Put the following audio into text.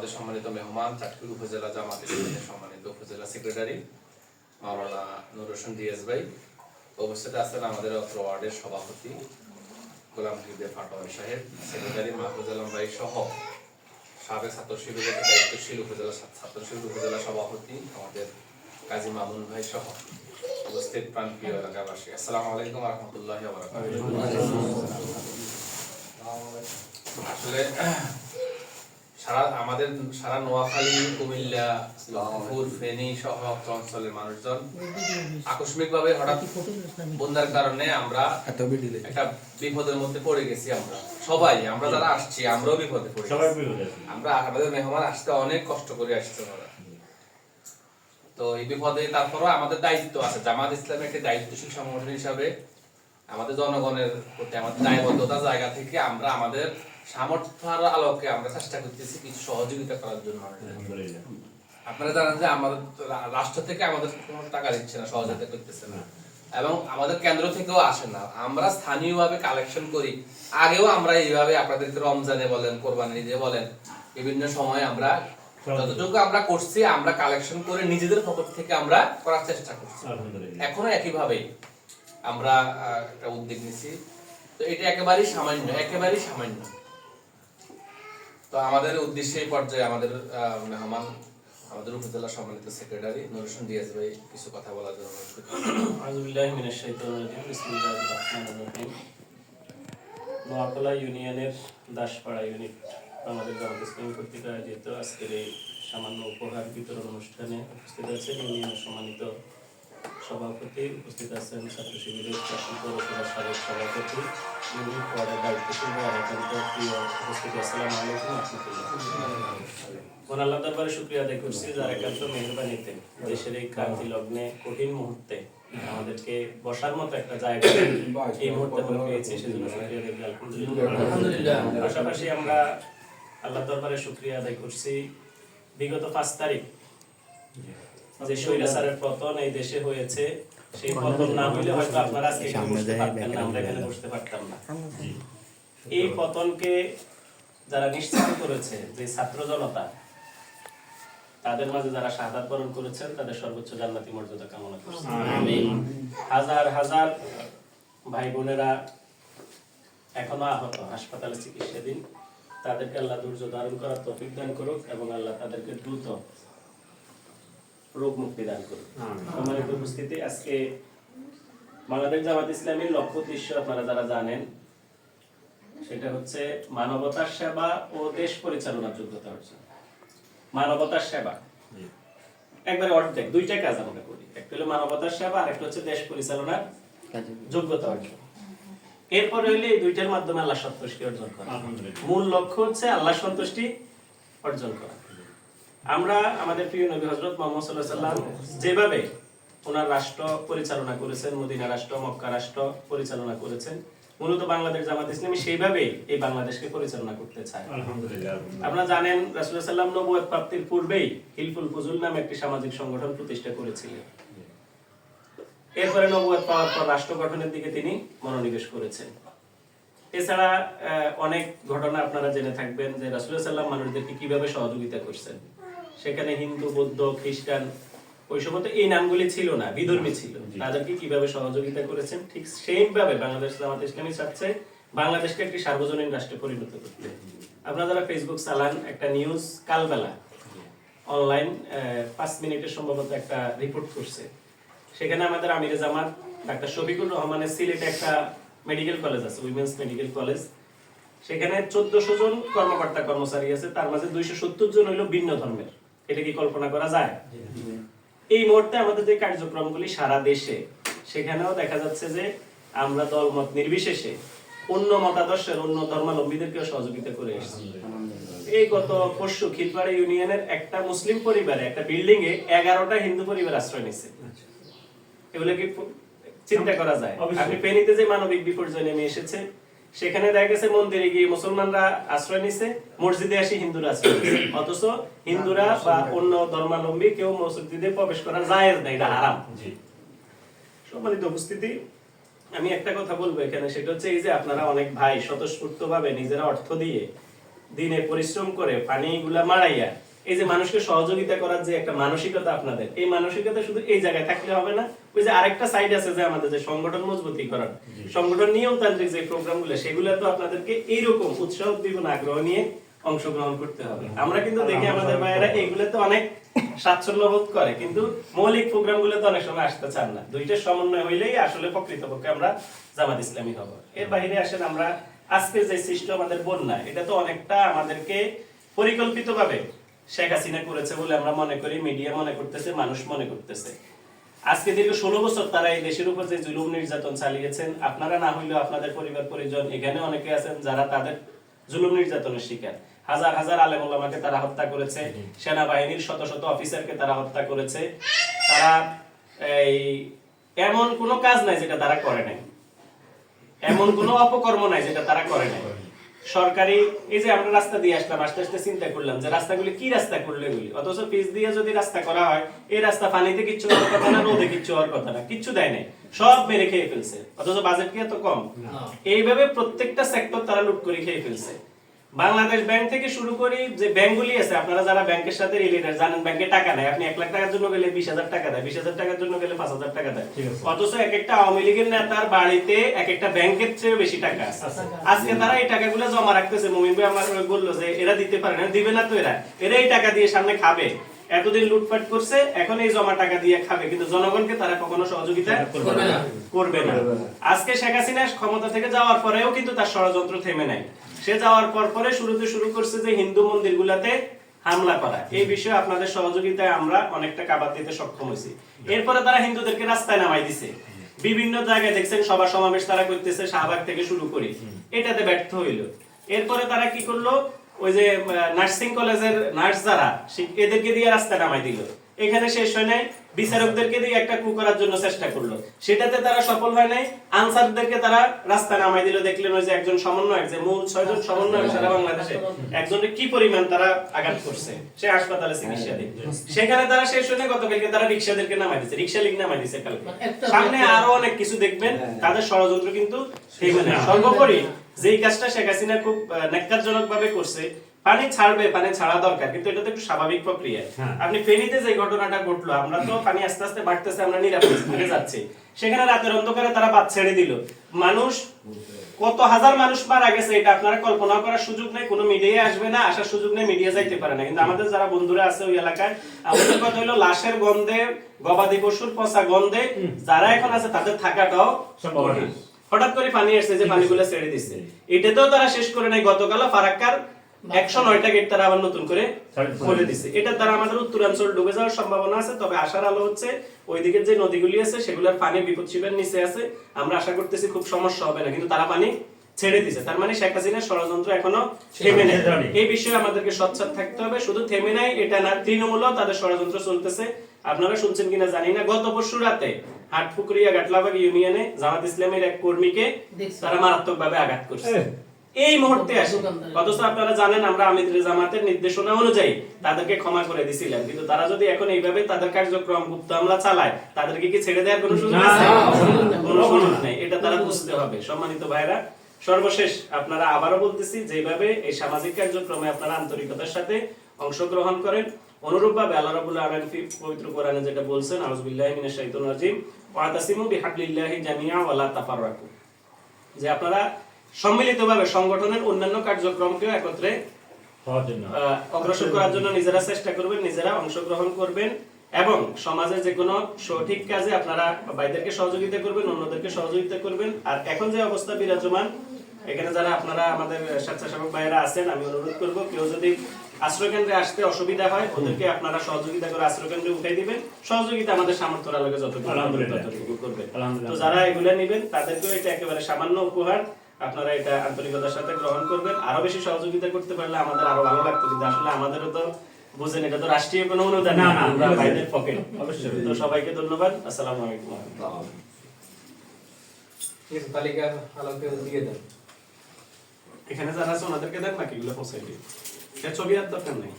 আমাদের সম্মানিত মেহমান চাটকুল উপজেলা জামাত সম্মানিত উপজেলা সেক্রেটারি, মাওলানা নুর হোসেন ডিএস ভাই। উপস্থিত আছেন আমাদের অত্র ওয়ার্ডের সভাপতি, গোলাম হিদে ফাটোয়ার সাহেব, সেক্রেটারি মাহফুজ আলম ভাই সহ সাবেক ছাত্র শিবিরের দায়িত্বশীল উপজেলা ছাত্র শিবির উপজেলা সভাপতি আমাদের কাজী মামুন ভাই সহ উপস্থিত প্রাণপ্রিয় এলাকাবাসী। আসসালামু আলাইকুম রহমতুল্লাহ আসলে সারা আমাদের সারা নোয়াখালী কুমিল্লা লক্ষ্মীপুর ফেনী সহ অঞ্চলের মানুষজন আকস্মিকভাবে হঠাৎ বন্যার কারণে আমরা একটা বিপদের মধ্যে পড়ে গেছি আমরা। সবাই আমরা যারা আসছি আমরাও বিপদে পড়ে গেছি। সবাই বিপদে আছে। আমরা আমাদের মেহমান আসতে অনেক কষ্ট করে আসছে ওরা তো এই বিপদে তারপরও আমাদের দায়িত্ব আছে। জামাত ইসলামের একটি দায়িত্বশীল সংগঠন হিসাবে আমাদের জনগণের প্রতি আমাদের দায়বদ্ধতার জায়গা থেকে আমরা আমাদের সামর্থ্যের আলোকে আমরা চেষ্টা করতেছি কিছু সহযোগিতা করার জন্য। আপনারা জানেন যে আমাদের রাষ্ট্র থেকে আমাদের কোনো টাকা দিচ্ছে না সহযোগিতা করতেছে না। এবং আমাদের কেন্দ্র থেকেও আসে না। আমরা স্থানীয়ভাবে কালেকশন করি। আগেও আমরা এইভাবে আপনাদেরকে রমজানে বলেন কোরবানি ঈদে বলেন বিভিন্ন সময় আমরা যতটুকু আমরা করছি আমরা কালেকশন করে নিজেদের পকেট থেকে আমরা করার চেষ্টা করছি। এখনও একইভাবেই আমরা একটা উদ্যোগ নিছি। তো এটা একেবারেই সামান্য একেবারেই সামান্য। তো আমাদের উদ্দেশ্যে এই পর্যায়ে আমাদের মেহমান, আমাদের উপজেলা সম্মানিত সেক্রেটারি নুরুসন ডিএস ভাই কিছু কথা বলার জন্য অনুরোধ করছি। আউযু মিনাশ শাইতানির রাজিম, বিসমিল্লাহির নোয়াকলা ইউনিয়নের দাসপাড়া ইউনিট আমাদের জামাত ইসলামী কর্তৃক আয়োজিত আজকের এই সামান্য উপহার বিতরণ অনুষ্ঠানে উপস্থিত আছেন ইউনিয়নের সম্মানিত সভাপতি উপস্থিত আছেন ছাত্র শিবিরের পৌরসভার সাবেক সভাপতি লগ্নে কঠিন মুহূর্তে আমাদেরকে বসার মতো একটা জায়গা পাশাপাশি আমরা আল্লাহ দরবারে শুক্রিয়া আদায় করছি। বিগত পাঁচ তারিখ যে স্বৈরাচারের পতন এই দেশে হয়েছে সেই পতন না হইলে হয়তো আপনারা আজকে বসতে পারতেন না আমরা এখানে বসতে পারতাম না। এই পতনকে যারা নিশ্চিত করেছে যে ছাত্র জনতা তাদের মাঝে যারা শাহাদাত বরণ করেছেন তাদের সর্বোচ্চ জান্নাতি মর্যাদা কামনা করছি। হাজার হাজার ভাই বোনেরা এখনও আহত হাসপাতালে চিকিৎসাধীন। তাদেরকে আল্লাহ ধৈর্য ধারণ করার তৌফিক দান করুক এবং আল্লাহ তাদেরকে দ্রুত রোগ মুক্তি দান করুক সম্মানিত উপস্থিতি আজকে বাংলাদেশ জামাত ইসলামীর লক্ষ্য উদ্দেশ্য আপনারা যারা জানেন সেটা হচ্ছে মানবতার সেবা ও দেশ পরিচালনার যোগ্যতা অর্জন। মানবতার সেবা। একবারে অর্ধেক দুইটা কাজ আমরা করি। একটা হলো মানবতার সেবা আর একটা হচ্ছে দেশ পরিচালনার যোগ্যতা অর্জন। এরপরে হইলে এই দুইটার মাধ্যমে আল্লাহ সন্তুষ্টি অর্জন করা। মূল লক্ষ্য হচ্ছে আল্লাহ সন্তুষ্টি অর্জন করা। আমরা আমাদের প্রিয় নবী হজরত মোহাম্মদ সাল্লাহ সাল্লাম যেভাবে ওনার রাষ্ট্র পরিচালনা করেছেন মদিনা রাষ্ট্র মক্কা রাষ্ট্র পরিচালনা করেছেন মূলত বাংলাদেশ জামাত ইসলামী সেইভাবে এই বাংলাদেশকে পরিচালনা করতে চায়। আলহামদুলিল্লাহ। আপনারা জানেন রাসূলুল্লাহ সাল্লাম নবুয়ত প্রাপ্তির পূর্বেই হিলফুল ফুজুল নামে একটি সামাজিক সংগঠন প্রতিষ্ঠা করেছিলেন। এরপরে নবুয়ত পাওয়ার পর রাষ্ট্র গঠনের দিকে তিনি মনোনিবেশ করেছেন। এছাড়া আহ, অনেক ঘটনা আপনারা জেনে থাকবেন যে রাসূলুল্লাহ সাল্লাম মানুষদেরকে কীভাবে সহযোগিতা করছেন। সেখানে হিন্দু বৌদ্ধ খ্রিস্টান ওই সময় তো এই নামগুলি ছিল না বিধর্মী ছিল। তাদেরকে কীভাবে সহযোগিতা করেছেন? ঠিক সেম ভাবে বাংলাদেশ জামাত ইসলামী চাচ্ছে বাংলাদেশকে একটি সার্বজনীন রাষ্ট্রে পরিণত করতে। আপনারা যারা ফেসবুক চালান একটা নিউজ কালবেলা অনলাইন পাঁচ মিনিটের সম্ভবত একটা রিপোর্ট করছে। সেখানে আমাদের আমিরে জামাত ডাক্তার শফিকুর রহমানের সিলেটে একটা মেডিকেল কলেজ আছে উইমেন্স মেডিকেল কলেজ সেখানে চোদ্দশো জন কর্মকর্তা কর্মচারী আছে তার মাঝে দুইশো সত্তর জন হইল ভিন্ন ধর্মের। এটা কি কল্পনা করা যায়? এই মুহূর্তে আমাদের যে কার্যক্রমগুলি সারা দেশে সেখানেও দেখা যাচ্ছে যে আমরা দলমত নির্বিশেষে অন্য মতাদর্শের অন্য ধর্মাবলম্বীদেরকেও সহযোগিতা করে এসেছি। এই গত পরশু খিলপাড়া ইউনিয়নের একটা মুসলিম পরিবারে একটা বিল্ডিং এ এগারোটা হিন্দু পরিবার আশ্রয় নিচ্ছে এগুলো কি চিন্তা করা যায়। আপনি ফেনীতে যে মানবিক বিপর্যয় নেমে এসেছে সেখানে দেখা গেছে মন্দিরে গিয়ে মুসলমানরা আশ্রয় নিছে মসজিদে আসি হিন্দুরা আশ্রয় নিছে। অথচ হিন্দুরা বা অন্য ধর্মাবলম্বী কেউ মসজিদে প্রবেশ করা জায়েজ না এটা হারাম। সম্মানিত উপস্থিতি আমি একটা কথা বলব এখানে সেটা হচ্ছে এই যে আপনারা অনেক ভাই স্বতঃস্ফূর্ত ভাবে নিজেরা অর্থ দিয়ে দিনে পরিশ্রম করে পানিগুলা মারাইয়া এই যে মানুষকে সহযোগিতা করার যে একটা মানসিকতা আপনাদের এই মানসিকতা শুধু এই জায়গায় থাকলে হবে না ওই যে আরেকটা সাইড আছে যে আমাদের যে সংগঠন মজবুতিকরণ সংগঠন নিয়মতান্ত্রিক যে প্রোগ্রামগুলো সেগুলো তো আপনাদেরকে এইরকম উৎসাহ উদ্দীপনা আগ্রহ নিয়ে অংশগ্রহণ করতে হবে। আমরা কিন্তু দেখি আমাদের ভাইয়েরা এগুলোতে অনেক স্বাচ্ছন্দ্য বোধ করে কিন্তু মৌলিক প্রোগ্রাম গুলোতে অনেক সময় আসতে চান না। দুইটার সমন্বয় হইলেই আসলে প্রকৃতপক্ষে আমরা জামাত ইসলামী হব। এর বাইরে আসেন আমরা আজকে যে সৃষ্টি আমাদের বন্যা এটা তো অনেকটা আমাদেরকে পরিকল্পিতভাবে শেখ হাসিনা করেছে বলে আমরা মনে করি মিডিয়া মনে করতেছে, মানুষ মনে করতেছে। আজকে দীর্ঘ ষোলো বছর তারা এই দেশের উপর যে জুলুম নির্যাতন চালিয়েছেন, আপনারা না হইলেও আপনাদের পরিবার, পরিজন, এখানে অনেকে আছেন যারা তাদের জুলুম নির্যাতনের শিকার। হাজার হাজার আলেম ওলামাকে তারা হত্যা করেছে, সেনাবাহিনীর শত শত অফিসারকে তারা হত্যা করেছে। তারা এই এমন কোনো কাজ নাই যেটা তারা করে নাই। এমন কোনো অপকর্ম নাই যেটা তারা করে নাই। সরকারি এই যে আমরা রাস্তা দিয়ে আসলাম আস্তে আস্তে চিন্তা করলাম যে রাস্তাগুলি কি রাস্তা করলে এগুলি? অথচ পিচ দিয়ে যদি রাস্তা করা হয় এই রাস্তা পানিতে কিচ্ছু হওয়ার কথা না রোদে কিচ্ছু হওয়ার কথা না কিচ্ছু দেয় নাই। সব মেরে খেয়ে ফেলছে। অথচ বাজেট কি এত কম? এইভাবে প্রত্যেকটা সেক্টর তারা লুট করে খেয়ে ফেলছে। বাংলাদেশ ব্যাংক থেকে শুরু করি যে ব্যাংকগুলি আছে আপনারা যারা ব্যাংকের সাথে রিলেটেড জানেন ব্যাংকে টাকা নেয় আপনি এক লাখ টাকার জন্য গেলে বিশ হাজার টাকা দেয় বিশ হাজার টাকার জন্য গেলে পাঁচ হাজার টাকা দেয়। অথচ এক একটা আওয়ামী লীগের নেতার বাড়িতে এক একটা ব্যাংকের চেয়ে বেশি টাকা আছে। আজকে তারা এই টাকাগুলো জমা রাখতেছে। মুমিন ভাই আমার বলল যে এরা দিতে পারে না দিবে না তো এরা। এরা এই টাকা দিয়ে সামনে খাবে। এতদিন লুটপাট করছে এখন এই জমা টাকা দিয়ে খাবে। কিন্তু জনগণকে তারা কখনো সহযোগিতা করবে না। করবে না। আজকে শেখ হাসিনা ক্ষমতা থেকে যাওয়ার পরেও কিন্তু তার ষড়যন্ত্র থেমে নাই। সে যাওয়ার পর পরে শুরুতে শুরু করছে যে হিন্দু মন্দিরগুলাতে হামলা করা। এই বিষয়ে আপনাদের সহযোগিতায় আমরা অনেকটা কাবাদ দিতে সক্ষম হয়েছি। এরপরে তারা হিন্দুদেরকে রাস্তায় নামাই দিছে। বিভিন্ন জায়গায় দেখছেন সভা সমাবেশ তারা করতেছে, শাহবাগ থেকে শুরু করে। এটাতে ব্যর্থ হইল। এরপরে তারা কি করল? ওই যে নার্সিং কলেজের নার্স যারা এদেরকে দিয়ে রাস্তায় নামাই দিল। এখানে শেষ হয় নাই বিচারকদেরকে দিয়ে একটা কু করার জন্য চেষ্টা করল। সেটাতে তারা সফল হয় নাই আনসারদেরকে তারা রাস্তা নামাই দিল। দেখলেন ওই যে একজন সমন্বয়ক যে মূল ছয়জন সমন্বয়ক সারা বাংলাদেশে একজনের কি পরিমাণ তারা আঘাত করছে সে হাসপাতালে চিকিৎসা দিন সেখানে তারা শেষ হয় নাই গতকালকে তারা রিক্সাদেরকে নামাই দিচ্ছে রিক্সা লিগ নামাই দিচ্ছে কালকে। সামনে আরও অনেক কিছু দেখবেন তাদের ষড়যন্ত্র কিন্তু থেমে নেই সর্বোপরি যেই কাজটা শেখ হাসিনা খুব নেককারজনক ভাবে করছে পানি ছাড়বে পানি ছাড়া দরকার কিন্তু এটা তো একটু স্বাভাবিক প্রক্রিয়া। আপনি ফেনীতে যে ঘটনাটা ঘটলো আমরা তো পানি আস্তে আস্তে বাড়তেছে আমরা নিরাপদ স্থানে যাচ্ছি। সেখানে রাতের অন্ধকারে তারা বাদ ছেড়ে দিল। মানুষ কত হাজার মানুষ মারা গেছে এটা আপনারা কল্পনা করার সুযোগ নেই কোনো মিডিয়া আসবে না আসার সুযোগ নেই মিডিয়া যাইতে পারে না। কিন্তু আমাদের যারা বন্ধুরা আছে ওই এলাকায় আমাদের কথা হলো লাশের গন্ধে গবাদি পশুর পচা গন্ধে যারা এখন আছে তাদের থাকাটাও সম্ভব না। হঠাৎ করে পানি আসছে যে পানিগুলো ছেড়ে দিচ্ছে এটাতেও তারা শেষ করে নাই গতকাল ফারাক্কার একশো নয়টা গেট তারা আবার নতুন করে খুলে দিচ্ছে এটা দ্বারা আমাদের উত্তরাঞ্চল ডুবে যাওয়ার সম্ভাবনা আছে তবে আশার আলো হচ্ছে ওইদিকে যে নদীগুলি আছে সেগুলোর পানি বিপদ শিবের নিচে আছে। আমরা আশা করতেছি খুব সমস্যা হবে না কিন্তু তারা পানি ছেড়ে দিছে। তার মানে শেখ হাসিনার ষড়যন্ত্র এখনও থেমে নেই। এই বিষয়ে আমাদেরকে সচ্ছাদ থাকতে হবে। শুধু থেমে নাই এটা না তৃণমূলও তাদের ষড়যন্ত্র চলতেছে। আপনারা শুনছেন কিনা জানি না গত পরশু রাতে হাটপুকুরিয়া গাটলাবাগ ইউনিয়নে জামাত ইসলামের এক কর্মীকে তারা মারাত্মক ভাবে আঘাত করছে। এই মুহূর্তে আসে। অথচ আপনারা জানেন আমরা আমিদের জামাতের নির্দেশনা অনুযায়ী তাদেরকে ক্ষমা করে দিছিলাম কিন্তু তারা যদি এখন এইভাবে তাদের কার্যক্রম গুপ্ত হামলা চালায় তাদেরকে কি ছেড়ে দেওয়ার কোনো সুযোগ না, আছে? না, কোনো সুযোগ নেই। এটা তারা বুঝতে হবে। সম্মানিত ভাইরা সর্বশেষ আপনারা আবারও বলতেছি যেভাবে এই সামাজিক কার্যক্রমে আপনারা আন্তরিকতার সাথে অংশগ্রহণ করেন অনুরূপভাবে আল্লাহ রাব্বুল আলামিন পবিত্র কোরআনে যেটা বলছেন আউযুবিল্লাহি মিনাশ শাইতানির রাজিম ওয়াতাসিমু বিহাবলিল্লাহি তাফাররাকু। যে আপনারা সম্মিলিতভাবে সংগঠনের অন্যান্য কার্যক্রমকেও একত্রে অগ্রসর করার জন্য নিজেরা চেষ্টা করবেন নিজেরা অংশগ্রহণ করবেন এবং সমাজে যে কোনো সঠিক কাজে আপনারা ভাইদেরকে সহযোগিতা করবেন অন্যদেরকে সহযোগিতা করবেন। আর এখন যে অবস্থা বিরাজমান এখানে যারা আপনারা আমাদের স্বেচ্ছাসেবক ভাইয়েরা আছেন আমি অনুরোধ করব কেউ যদি আশ্রয় কেন্দ্রে আসতে অসুবিধা হয় ওদেরকে আপনারা সহযোগিতা করে আশ্রয় কেন্দ্রে উঠাই দিবেন। সহযোগিতা আমাদের সামর্থ্যের আলোকে যতটুকু। ততটুকু তো যারা এগুলা নেবেন তাদেরকেও এটা একেবারে সামান্য উপহার। আপনারা এটা আন্তরিকতার সাথে গ্রহণ করবেন। আরও বেশি সহযোগিতা করতে পারলে আমাদের আরও ভালো লাগতো। কিন্তু আসলে আমাদেরও তো বুঝেন এটা তো রাষ্ট্রীয় কোনো অনুদান না, না আমরা। ভাইদের পকেট। অবশ্যই। তো সবাইকে ধন্যবাদ। আসসালামু আলাইকুম। ঠিক আছে তালিকা আলোকে দিয়ে দেন। এখানে যারা আছে ওনাদেরকে দেন বাকিগুলো পৌঁছাই দিন ছবি আর দরকার নেই